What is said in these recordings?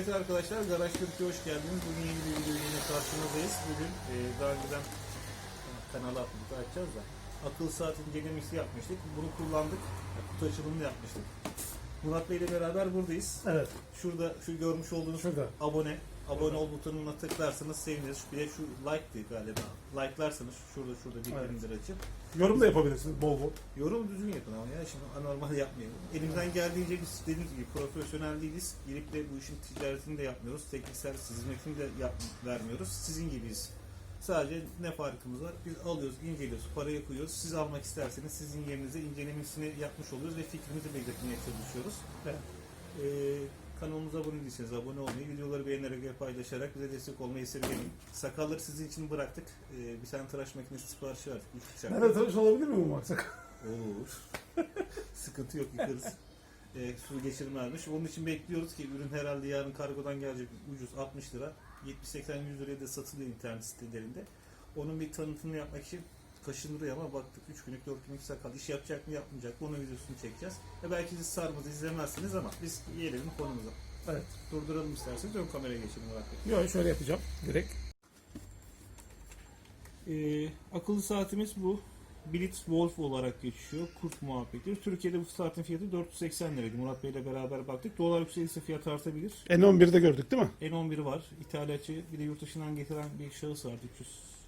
Evet arkadaşlar Garaj Türkiye hoş geldiniz. Bugün yeni bir video yine karşınızdayız. Bugün e, daha önceden kanala atmıştık açacağız da akıl saat incelemesi yapmıştık. Bunu kullandık. Kutu açılımını yapmıştık. Murat Bey ile beraber buradayız. Evet. Şurada şu görmüş olduğunuz Şurada. abone abone ol butonuna tıklarsanız seviniriz. Bir de şu like galiba. Like'larsanız şurada şurada bildirimleri açıp Yorum da yapabilirsiniz bol bol. Yorum düzgün yapın ama ya şimdi anormal yapmayalım. Elimizden geldiğince biz dediğimiz gibi profesyonel değiliz. Gelip de bu işin ticaretini de yapmıyoruz. Teknik servis hizmetini de yap, vermiyoruz. Sizin gibiyiz. Sadece ne farkımız var? Biz alıyoruz, inceliyoruz, parayı koyuyoruz. Siz almak isterseniz sizin yerinize incelemesini yapmış oluyoruz ve fikrimizi belirtmeye çalışıyoruz. Evet. Ee, kanalımıza abone değilseniz abone olmayı, videoları beğenerek ve paylaşarak bize destek olmayı esirgemeyin. Sakalları sizin için bıraktık. Ee, bir tane tıraş makinesi siparişi verdik. Üç bıçak. Ben de tıraş olabilir miyim baksak? Olur. Sıkıntı yok yıkarız. E, su geçirmezmiş. Onun için bekliyoruz ki ürün herhalde yarın kargodan gelecek ucuz 60 lira. 70-80-100 liraya da satılıyor internet sitelerinde. Onun bir tanıtımını yapmak için kaşındırıyor ama baktık 3 günlük 4 günlük sakal iş yapacak mı yapmayacak mı onun videosunu çekeceğiz. Ve belki siz sarmaz izlemezsiniz ama biz gelelim konumuza. Evet. Durduralım isterseniz ön kameraya geçelim Murat Bey. Yok şöyle yapacağım direkt. Ee, akıllı saatimiz bu. Blitz Wolf olarak geçiyor. Kurt muhabbeti. Türkiye'de bu saatin fiyatı 480 liraydı. Murat Bey ile beraber baktık. Dolar yükselirse fiyat artabilir. N11'de gördük değil mi? N11 var. İthalatçı bir de yurt dışından getiren bir şahıs var.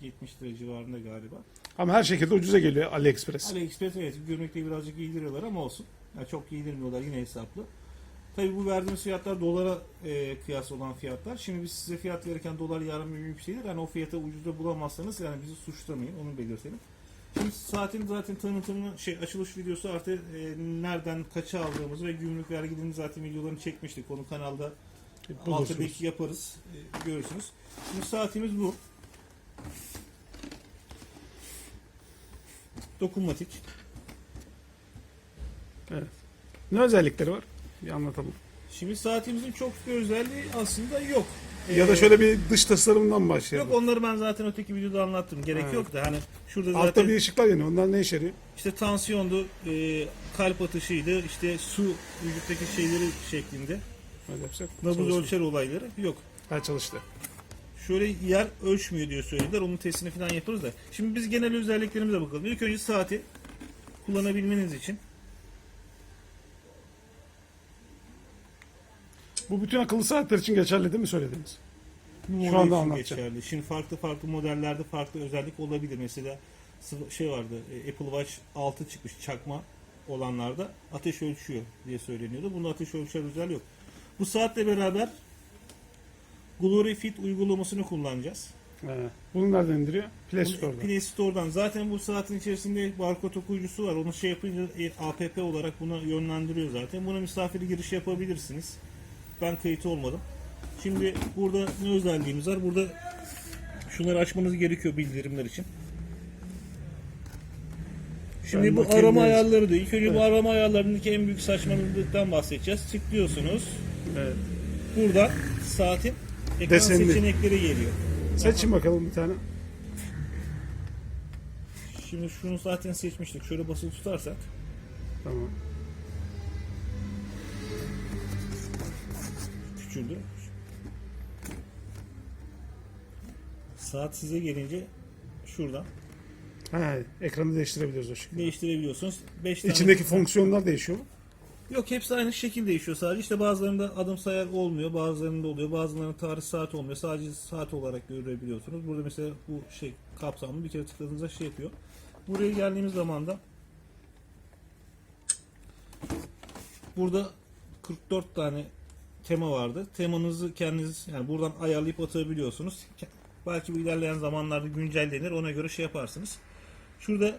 370 lira civarında galiba. Ama her şekilde ucuza geliyor AliExpress. AliExpress evet görünekte birazcık giydiriyorlar ama olsun. Yani çok giydirmiyorlar yine hesaplı. Tabii bu verdiğimiz fiyatlar dolara e, kıyas olan fiyatlar. Şimdi biz size fiyat verirken dolar yarın bir gün yükselir. Yani o fiyata ucuzda bulamazsanız yani bizi suçlamayın onu belirtelim. Şimdi saatin zaten tanıtımını şey açılış videosu artık e, nereden kaça aldığımızı ve gümrük vergilerini zaten videolarını çekmiştik. Onu kanalda altı Bulursunuz. belki yaparız. E, görürsünüz. Şimdi saatimiz bu. Dokunmatik. Evet. Ne özellikleri var? Bir anlatalım. Şimdi saatimizin çok bir özelliği aslında yok. Ya da Ee, şöyle bir dış tasarımdan başlayalım. Yok onları ben zaten öteki videoda anlattım. Gerek Evet. yok da hani şurada Altta zaten bir ışıklar yanıyor. Onlar ne işe yarıyor? işte tansiyondu, e, kalp atışıydı, işte su vücuttaki şeyleri şeklinde. Hadi yapsak. Nabız Çalıştı. ölçer olayları yok. Ha çalıştı. Şöyle yer ölçmüyor diyor söylediler. Onun testini falan yaparız da. Şimdi biz genel özelliklerimize bakalım. İlk önce saati kullanabilmeniz için Bu bütün akıllı saatler için geçerli değil mi söylediğiniz? Bu Şu anda anlatacağım. geçerli. Şimdi farklı farklı modellerde farklı özellik olabilir. Mesela şey vardı e, Apple Watch 6 çıkmış çakma olanlarda ateş ölçüyor diye söyleniyordu. Bunda ateş ölçer özel yok. Bu saatle beraber Glory Fit uygulamasını kullanacağız. He. Bunu nereden indiriyor? Play Store'dan. Play Store'dan. Zaten bu saatin içerisinde barkod okuyucusu var. Onu şey yapınca e, app olarak buna yönlendiriyor zaten. Buna misafiri giriş yapabilirsiniz. Ben kayıt olmadım. Şimdi burada ne özelliğimiz var? Burada şunları açmanız gerekiyor bildirimler için. Şimdi Ben bu arama biraz. ayarları da ilk önce bu Evet. arama ayarlarındaki en büyük saçmalıktan bahsedeceğiz. Tıklıyorsunuz. Evet. Burada saatin ekran Desenli. seçenekleri geliyor. Seçin bakalım bir tane. Şimdi şunu zaten seçmiştik. Şöyle basılı tutarsak Tamam. küçüldü. Saat size gelince şuradan He, ekranı değiştirebiliyoruz o şekilde. değiştirebiliyorsunuz. 5 tane İçindeki fonksiyonlar değişiyor mu? Yok hepsi aynı şekil değişiyor sadece. İşte bazılarında adım sayar olmuyor, bazılarında oluyor. Bazılarında tarih saat olmuyor. Sadece saat olarak görebiliyorsunuz. Burada mesela bu şey kapsamlı bir kere tıkladığınızda şey yapıyor. Buraya geldiğimiz zaman da burada 44 tane tema vardı. Temanızı kendiniz yani buradan ayarlayıp atabiliyorsunuz. Belki bu ilerleyen zamanlarda güncellenir. Ona göre şey yaparsınız. Şurada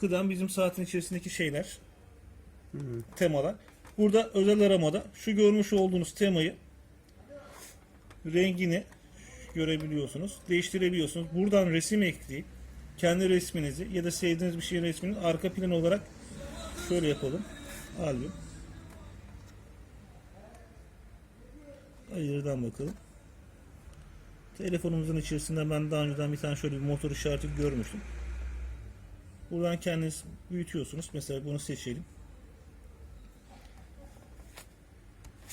kıdem bizim saatin içerisindeki şeyler temalar. Burada özel aramada şu görmüş olduğunuz temayı rengini görebiliyorsunuz. Değiştirebiliyorsunuz. Buradan resim ekleyip kendi resminizi ya da sevdiğiniz bir şeyin resmini arka plan olarak şöyle yapalım. Albüm. Ayırdan bakalım. Telefonumuzun içerisinde ben daha önceden bir tane şöyle bir motor işareti görmüştüm. Buradan kendiniz büyütüyorsunuz. Mesela bunu seçelim.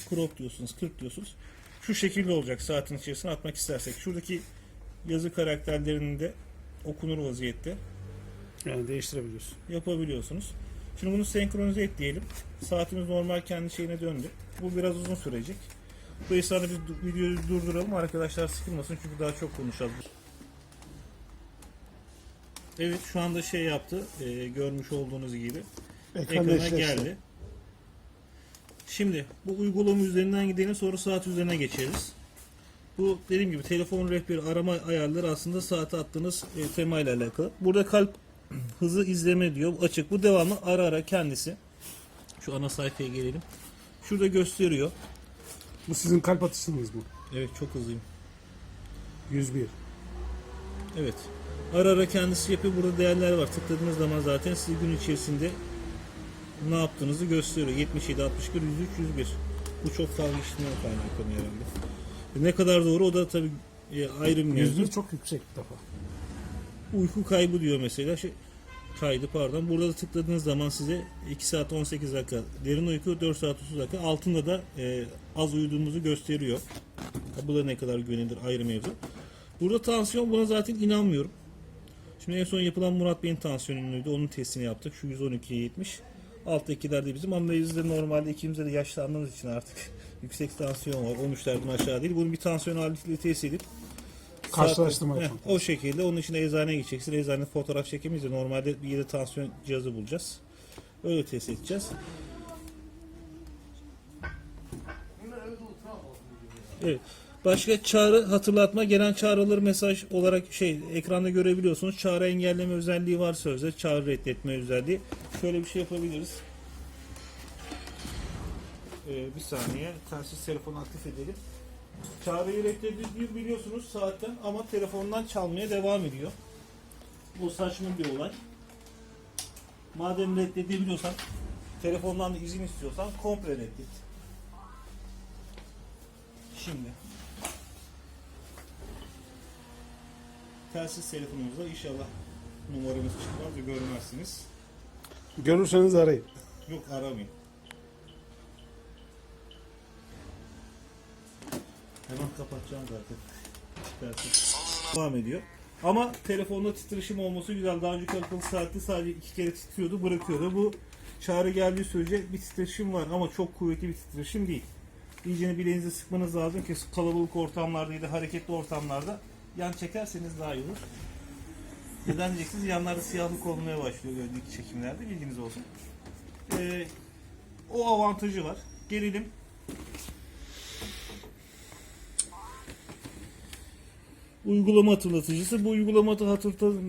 Crop diyorsunuz, 40 diyorsunuz. şu şekilde olacak saatin içerisine atmak istersek. Şuradaki yazı karakterlerinin de okunur vaziyette Yani değiştirebiliyorsun. yapabiliyorsunuz. Şimdi bunu senkronize et diyelim. Saatimiz normal kendi şeyine döndü. Bu biraz uzun sürecek. Bu esnada biz du- videoyu durduralım arkadaşlar sıkılmasın çünkü daha çok konuşacağız. Evet şu anda şey yaptı e, görmüş olduğunuz gibi Ekran ekrana eşleşti. geldi. Şimdi bu uygulama üzerinden gidelim sonra saat üzerine geçeriz. Bu dediğim gibi telefon rehberi arama ayarları aslında saate attığınız e, temayla alakalı. Burada kalp hızı izleme diyor. Açık. Bu devamlı ara ara kendisi. Şu ana sayfaya gelelim. Şurada gösteriyor. Bu sizin kalp atışınız mı? Evet çok hızlıyım. 101. Evet. Ara ara kendisi yapıyor. Burada değerler var. Tıkladığınız zaman zaten size gün içerisinde ne yaptığınızı gösteriyor. 77, 61, 103, 101. Bu çok fazla işlemeye kaynaklanıyor herhalde. E, Ne kadar doğru o da tabii e, ayrı bir mevzu. 101 çok yüksek bir defa. Uyku kaybı diyor mesela. Şey, kaydı pardon. Burada da tıkladığınız zaman size 2 saat 18 dakika derin uyku, 4 saat 30 dakika. Altında da e, az uyuduğumuzu gösteriyor. Bu da ne kadar güvenilir ayrı mevzu. Burada tansiyon buna zaten inanmıyorum. Şimdi en son yapılan Murat Bey'in tansiyonuydu. Onun testini yaptık. Şu 112'ye 70. Alttakiler de bizim ama bizde normalde ikimizde de yaşlandığımız için artık yüksek tansiyon var. 13'lerden aşağı değil. Bunu bir tansiyon aletiyle test edip Karşılaştırma Saat- yapalım. Heh, O şekilde onun için eczaneye gideceksin. Eczanede fotoğraf çekemeyiz de normalde bir yerde tansiyon cihazı bulacağız. Öyle test edeceğiz. Evet. Başka çağrı hatırlatma gelen çağrıları mesaj olarak şey ekranda görebiliyorsunuz. Çağrı engelleme özelliği var sözde. Çağrı reddetme özelliği. Şöyle bir şey yapabiliriz. Ee, bir saniye. Telsiz telefonu aktif edelim. Çağrıyı reddediyor biliyorsunuz saatten ama telefondan çalmaya devam ediyor. Bu saçma bir olay. Madem reddedebiliyorsan, telefondan da izin istiyorsan komple reddet. Şimdi. Telsiz telefonumuzda inşallah numaramız çıkmaz ve görmezsiniz. Görürseniz arayın. Yok aramayın. Hemen kapatacağım zaten. Devam ediyor. Ama telefonda titreşim olması güzel. Daha önceki akıllı saatte sadece iki kere titriyordu, bırakıyordu. Bu çağrı geldiği sürece bir titreşim var ama çok kuvvetli bir titreşim değil. İyicene bileğinizi sıkmanız lazım ki kalabalık ortamlarda ya da hareketli ortamlarda yan çekerseniz daha iyi olur. Neden diyeceksiniz? Yanlarda siyahlık olmaya başlıyor dik çekimlerde bilginiz olsun. Ee, o avantajı var. Gelelim uygulama hatırlatıcısı. Bu uygulama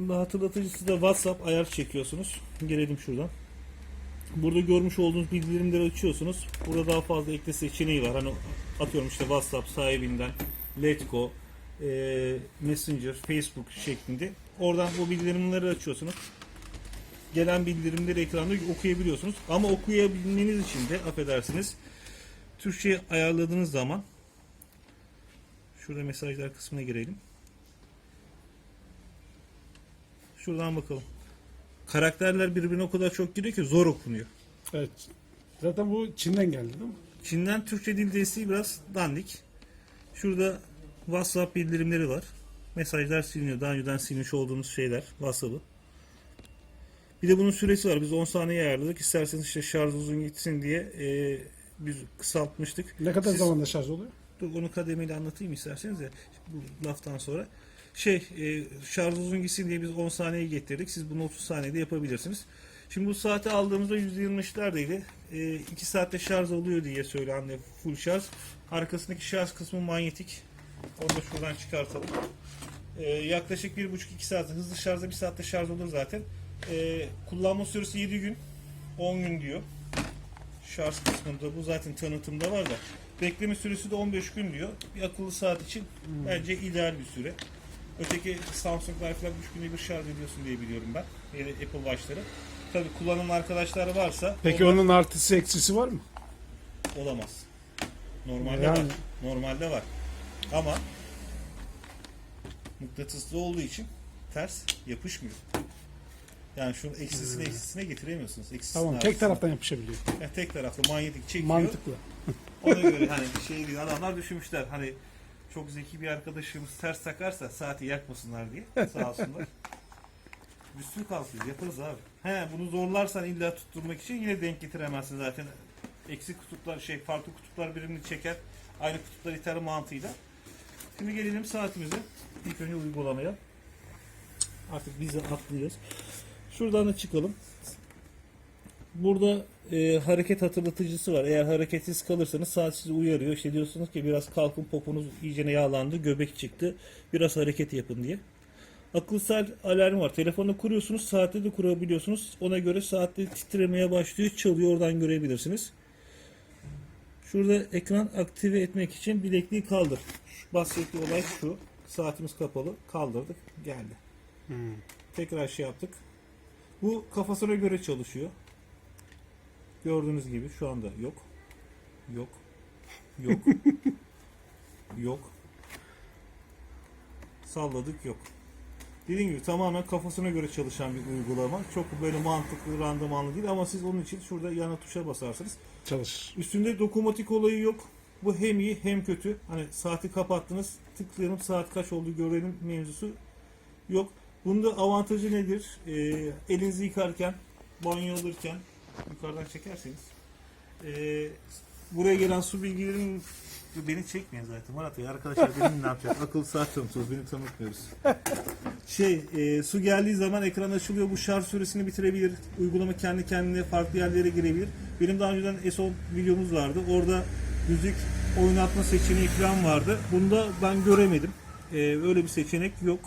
hatırlatıcısı da WhatsApp ayar çekiyorsunuz. Gelelim şuradan. Burada görmüş olduğunuz bildirimleri açıyorsunuz. Burada daha fazla ekle seçeneği var. Hani atıyorum işte WhatsApp sahibinden, Letgo, e, Messenger, Facebook şeklinde. Oradan bu bildirimleri açıyorsunuz. Gelen bildirimleri ekranda okuyabiliyorsunuz. Ama okuyabilmeniz için de affedersiniz Türkçe ayarladığınız zaman şurada mesajlar kısmına girelim. Şuradan bakalım. Karakterler birbirine o kadar çok giriyor ki zor okunuyor. Evet. Zaten bu Çin'den geldi değil mi? Çin'den Türkçe dil desteği biraz dandik. Şurada WhatsApp bildirimleri var. Mesajlar siliniyor. Daha önceden silmiş olduğumuz şeyler. WhatsApp'ı. Bir de bunun süresi var. Biz 10 saniye ayarladık. İsterseniz işte şarj uzun gitsin diye e, biz kısaltmıştık. Ne kadar Siz- zamanda şarj oluyor? Dur onu kademeli anlatayım isterseniz de bu laftan sonra. Şey e, şarj uzun gitsin diye biz 10 saniye getirdik. Siz bunu 30 saniyede yapabilirsiniz. Şimdi bu saati aldığımızda %23'lerdeydi. E, 2 saatte şarj oluyor diye söylendi full şarj. Arkasındaki şarj kısmı manyetik. Onu da şuradan çıkartalım. E, yaklaşık 1,5-2 saat hızlı şarjda 1 saatte şarj olur zaten. E, kullanma süresi 7 gün 10 gün diyor şarj kısmında bu zaten tanıtımda var da bekleme süresi de 15 gün diyor. Bir akıllı saat için bence ideal bir süre. Öteki Samsung'lar falan 3 günde bir şarj ediyorsun diye biliyorum ben. Ya da Apple Watch'ları. Tabii kullanan arkadaşlar varsa Peki onlar- onun artısı eksisi var mı? olamaz. Normalde Yani. var. Normalde var. Ama mıknatıslı olduğu için ters yapışmıyor. Yani şunun eksisini eksisine getiremiyorsunuz. Eksisini Tamam. Tek taraftan yapışabiliyor. Yani tek taraflı manyetik çekiyor. Mantıklı. Ona göre hani şey değil adamlar düşünmüşler hani çok zeki bir arkadaşımız ters takarsa saati yakmasınlar diye sağ olsunlar. Üstün kalkıyor yaparız abi. He bunu zorlarsan illa tutturmak için yine denk getiremezsin zaten. Eksik kutuplar şey farklı kutuplar birbirini çeker. Aynı kutuplar iter mantığıyla. Şimdi gelelim saatimize. İlk önce uygulamaya. Artık bize atlıyoruz. Şuradan da çıkalım. Burada e, hareket hatırlatıcısı var. Eğer hareketsiz kalırsanız saat sizi uyarıyor. İşte diyorsunuz ki biraz kalkın poponuz iyicene yağlandı, göbek çıktı. Biraz hareket yapın diye. Akılsal alarm var. Telefonda kuruyorsunuz, saatte de kurabiliyorsunuz. Ona göre saatte titremeye başlıyor, çalıyor. Oradan görebilirsiniz. Şurada ekran aktive etmek için bilekliği kaldır. Şu bahsettiği olay şu. Saatimiz kapalı. Kaldırdık. Geldi. Tekrar şey yaptık. Bu kafasına göre çalışıyor. Gördüğünüz gibi şu anda yok. Yok. Yok. yok. Salladık yok. Dediğim gibi tamamen kafasına göre çalışan bir uygulama. Çok böyle mantıklı, randımanlı değil ama siz onun için şurada yana tuşa basarsınız. Çalışır. Üstünde dokunmatik olayı yok. Bu hem iyi hem kötü. Hani saati kapattınız, tıklayalım saat kaç oldu görelim mevzusu yok. Bunda avantajı nedir? Ee, elinizi yıkarken, banyo alırken yukarıdan çekerseniz ee, buraya gelen su bilgilerin beni çekmeyin zaten Murat Bey arkadaşlar benim ne yapacak akıl saat tanıtıyoruz beni tanıtmıyoruz şey e, su geldiği zaman ekran açılıyor. Bu şarj süresini bitirebilir. Uygulama kendi kendine farklı yerlere girebilir. Benim daha önceden S10 videomuz vardı. Orada müzik oynatma seçeneği falan vardı. Bunda ben göremedim. E, öyle bir seçenek yok.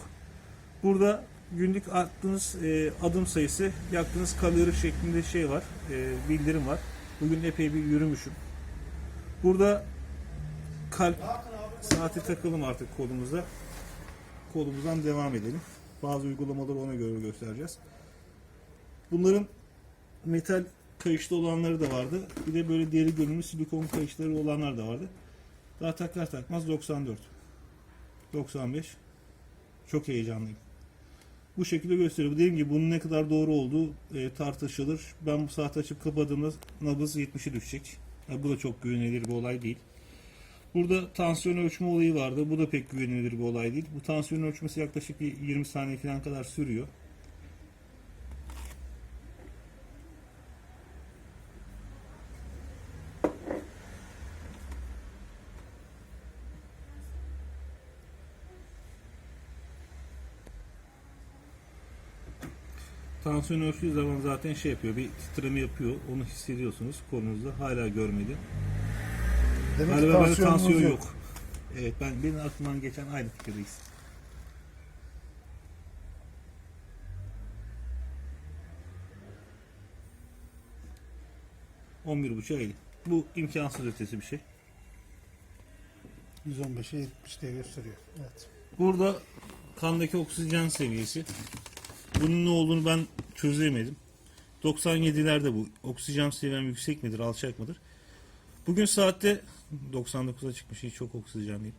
Burada günlük attığınız e, adım sayısı yaktığınız kalori şeklinde şey var e, bildirim var. Bugün epey bir yürümüşüm. Burada kalp saati takalım artık kolumuza kolumuzdan devam edelim. Bazı uygulamaları ona göre göstereceğiz. Bunların metal kayışlı olanları da vardı. Bir de böyle deri görünümlü silikon kayışları olanlar da vardı. Daha takar takmaz 94. 95. Çok heyecanlıyım. Bu şekilde gösteriyor. Dediğim gibi bunun ne kadar doğru olduğu e, tartışılır. Ben bu saat açıp kapadığımda nabız 70'e düşecek. Ya bu da çok güvenilir bir olay değil. Burada tansiyon ölçme olayı vardı. Bu da pek güvenilir bir olay değil. Bu tansiyon ölçmesi yaklaşık bir 20 saniye falan kadar sürüyor. Tansiyon ölçtüğü zaman zaten şey yapıyor, bir titreme yapıyor. Onu hissediyorsunuz kolunuzda. Hala görmedi. Demek Galiba bende tansiyonunuz tansiyon yok. yok. Evet ben benim aklımdan geçen aynı fikirdeyiz. On bir buçuk aylık. Bu imkansız ötesi bir şey. 115'e 70 diye gösteriyor. Evet. Burada kandaki oksijen seviyesi. Bunun ne olduğunu ben çözemedim. 97'lerde bu. Oksijen seviyem yüksek midir, alçak mıdır? Bugün saatte 99'a çıkmış. Hiç çok oksijen değil.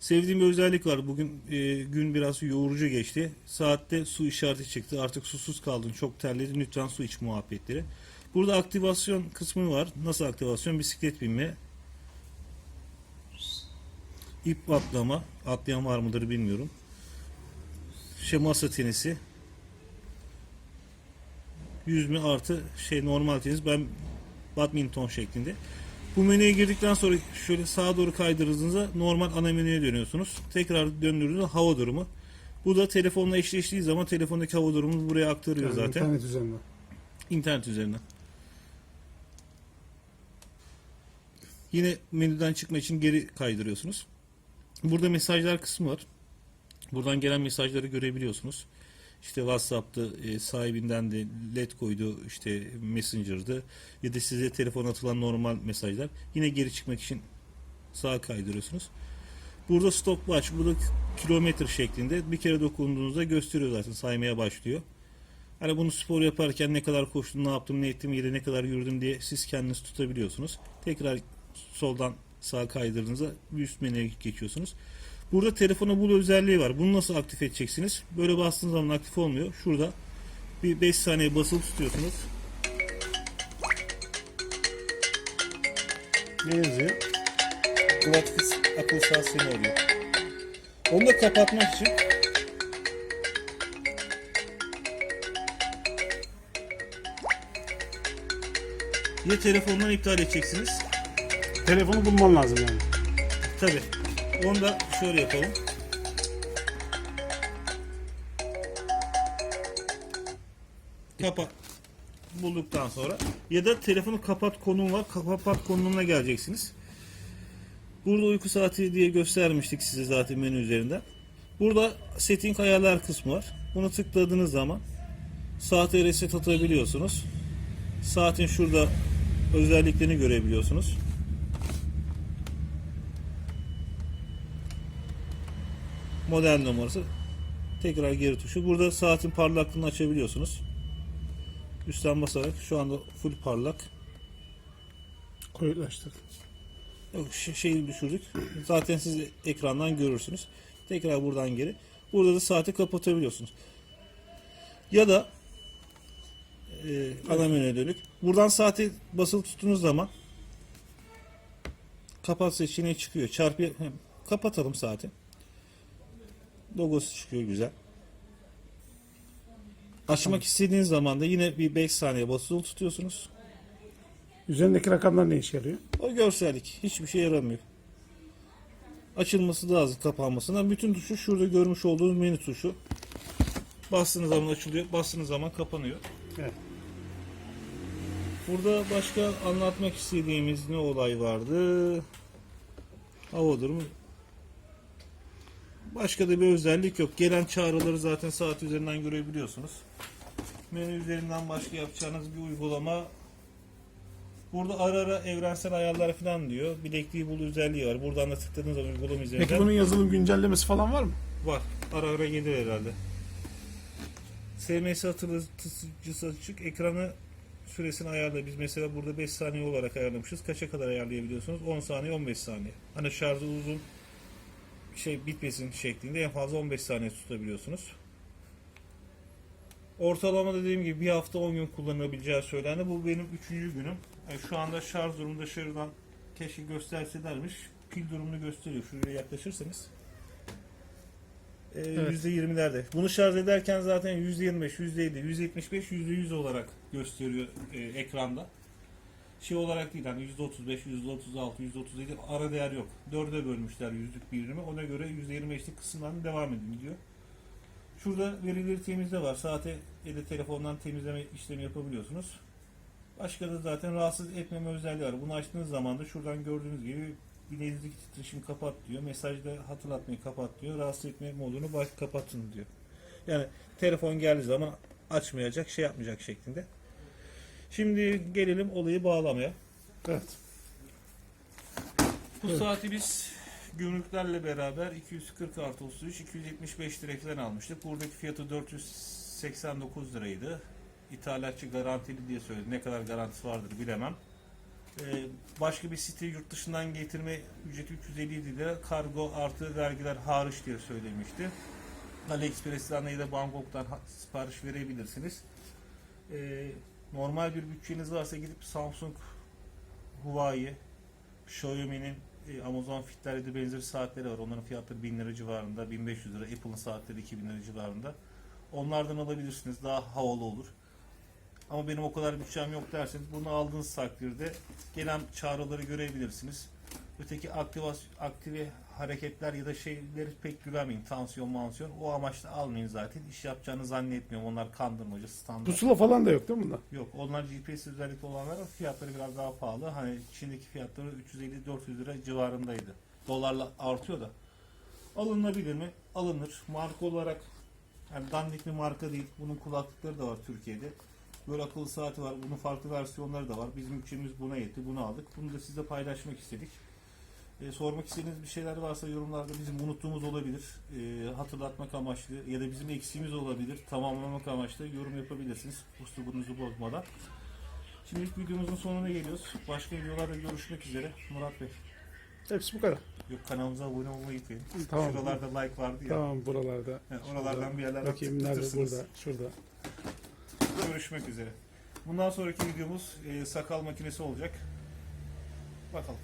Sevdiğim bir özellik var. Bugün e, gün biraz yoğurucu geçti. Saatte su işareti çıktı. Artık susuz kaldın. Çok terledin. Lütfen su iç muhabbetleri. Burada aktivasyon kısmı var. Nasıl aktivasyon? Bisiklet binme. İp atlama. Atlayan var mıdır bilmiyorum. Şey masa tenisi. Yüzme artı şey normal tenis. Ben badminton şeklinde. Bu menüye girdikten sonra şöyle sağa doğru kaydırdığınızda normal ana menüye dönüyorsunuz. Tekrar döndürdüğünüzde hava durumu. Bu da telefonla eşleştiği zaman telefondaki hava durumunu buraya aktarıyor Yani zaten. İnternet üzerinden. İnternet üzerinden. Yine menüden çıkmak için geri kaydırıyorsunuz. Burada mesajlar kısmı var. Buradan gelen mesajları görebiliyorsunuz. İşte WhatsApp'ta e, sahibinden de led koydu, işte Messenger'dı ya da size telefon atılan normal mesajlar. Yine geri çıkmak için sağa kaydırıyorsunuz. Burada stopwatch, burada kilometre şeklinde bir kere dokunduğunuzda gösteriyor zaten saymaya başlıyor. Hani bunu spor yaparken ne kadar koştum, ne yaptım, ne ettim, da ne kadar yürüdüm diye siz kendiniz tutabiliyorsunuz. Tekrar soldan sağa kaydırdığınızda bir üst menüye geçiyorsunuz. Burada telefona bul özelliği var. Bunu nasıl aktif edeceksiniz? Böyle bastığınız zaman aktif olmuyor. Şurada bir 5 saniye basılı tutuyorsunuz. Ne yazıyor? Glottis akıl seni arıyor. Onu da kapatmak için ya telefondan iptal edeceksiniz. Telefonu bulman lazım yani. Tabi. Onu da şöyle yapalım. Kapat. Bulduktan sonra. Ya da telefonu kapat konum var. Kapat konumuna geleceksiniz. Burada uyku saati diye göstermiştik size zaten menü üzerinden. Burada setting ayarlar kısmı var. Bunu tıkladığınız zaman saate reset atabiliyorsunuz. Saatin şurada özelliklerini görebiliyorsunuz. Model numarası tekrar geri tuşu. Burada saatin parlaklığını açabiliyorsunuz. Üstten basarak şu anda full parlak. Koyulaştır. Yok, şeyi düşürdük. Zaten siz ekrandan görürsünüz. Tekrar buradan geri. Burada da saati kapatabiliyorsunuz. Ya da e, ana menüye dönük. Buradan saati basılı tuttuğunuz zaman kapat seçeneği çıkıyor. Çarpı kapatalım saati. Logosu çıkıyor güzel. Açmak istediğiniz zaman da yine bir 5 saniye basılı tutuyorsunuz. Üzerindeki rakamlar ne işe yarıyor? O görsellik hiçbir şey yaramıyor. Açılması lazım kapanmasından. Bütün tuşu şurada görmüş olduğunuz menü tuşu. Bastığınız zaman açılıyor, bastığınız zaman kapanıyor. Evet. Burada başka anlatmak istediğimiz ne olay vardı? Hava durumu. Başka da bir özellik yok. Gelen çağrıları zaten saat üzerinden görebiliyorsunuz. Menü üzerinden başka yapacağınız bir uygulama. Burada ara ara evrensel ayarlar falan diyor. Bilekliği bul özelliği var. Buradan da tıkladığınız zaman uygulama üzerinden Peki bunun yazılım güncellemesi falan var mı? var. Ara ara gelir herhalde. SMS hatırlatıcısı açık. Ekranı süresini ayarla. Biz mesela burada 5 saniye olarak ayarlamışız. Kaça kadar ayarlayabiliyorsunuz? 10 saniye, 15 saniye. Hani şarjı uzun şey bitmesin şeklinde en fazla 15 saniye tutabiliyorsunuz. Ortalama dediğim gibi bir hafta 10 gün kullanabileceği söylendi. Bu benim 3. günüm. Yani şu anda şarj durumu dışarıdan keşke gösterselermiş. Pil durumunu gösteriyor. Şuraya yaklaşırsanız. Ee, Evet. %20'lerde. Bunu şarj ederken zaten %25, %50, %75, %100 olarak gösteriyor e, ekranda. Şey olarak değil hani %35, %36, %37 ara değer yok. Dörde bölmüşler yüzlük birimi. Ona göre %25'lik kısımdan devam edin diyor. Şurada verileri temizle var. Saate ya da telefondan temizleme işlemi yapabiliyorsunuz. Başka da zaten rahatsız etmeme özelliği var. Bunu açtığınız zaman da şuradan gördüğünüz gibi bileğinizdeki titreşimi kapat diyor. Mesajda hatırlatmayı kapat diyor. Rahatsız etme modunu kapatın diyor. Yani telefon geldiği zaman açmayacak, şey yapmayacak şeklinde. Şimdi gelelim olayı bağlamaya. Evet. Bu Evet. saati biz gümrüklerle beraber 240 artı 33 275 liraya falan almıştık. Buradaki fiyatı 489 liraydı. İthalatçı garantili diye söyledi. Ne kadar garantisi vardır bilemem. Ee, başka bir site yurt dışından getirme ücreti 357 lira. Kargo artı vergiler hariç diye söylemişti. AliExpress'ten ya da Bangkok'tan sipariş verebilirsiniz. Ee, normal bir bütçeniz varsa gidip Samsung, Huawei, Xiaomi'nin e, Amazon Fit'ler ya da benzeri saatleri var. Onların fiyatları 1000 lira civarında, 1500 lira. Apple'ın saatleri 2000 lira civarında. Onlardan alabilirsiniz. Daha havalı olur. Ama benim o kadar bütçem yok derseniz bunu aldığınız takdirde gelen çağrıları görebilirsiniz. Öteki aktivas, aktive hareketler ya da şeyleri pek güvenmeyin. Tansiyon, mansiyon. O amaçla almayın zaten. İş yapacağını zannetmiyorum. Onlar kandırmacı, standart. Pusula falan da yok değil mi bunda? Yok onlar GPS özellikli olanlar fiyatları biraz daha pahalı. Hani Çin'deki fiyatları 350-400 lira civarındaydı. Dolarla artıyor da. Alınabilir mi? Alınır. Marka olarak yani dandik bir marka değil. Bunun kulaklıkları da var Türkiye'de. Böyle akıllı saati var. Bunun farklı versiyonları da var. Bizim bütçemiz buna yetti. Bunu aldık. Bunu da sizle paylaşmak istedik. Ee, sormak istediğiniz bir şeyler varsa yorumlarda bizim unuttuğumuz olabilir. Ee, hatırlatmak amaçlı ya da bizim eksiğimiz olabilir. Tamamlamak amaçlı yorum yapabilirsiniz. Uslubunuzu bozmadan. Şimdilik videomuzun sonuna geliyoruz. Başka videolarda görüşmek üzere. Murat Bey. Hepsi bu kadar. Yok kanalımıza abone olmayı unutmayın. Tamam. Şuralarda like vardı ya. Tamam buralarda. Yani oralardan bir yerlerden Bakayım nerede burada. Şurada. Görüşmek üzere. Bundan sonraki videomuz e, sakal makinesi olacak. Bakalım.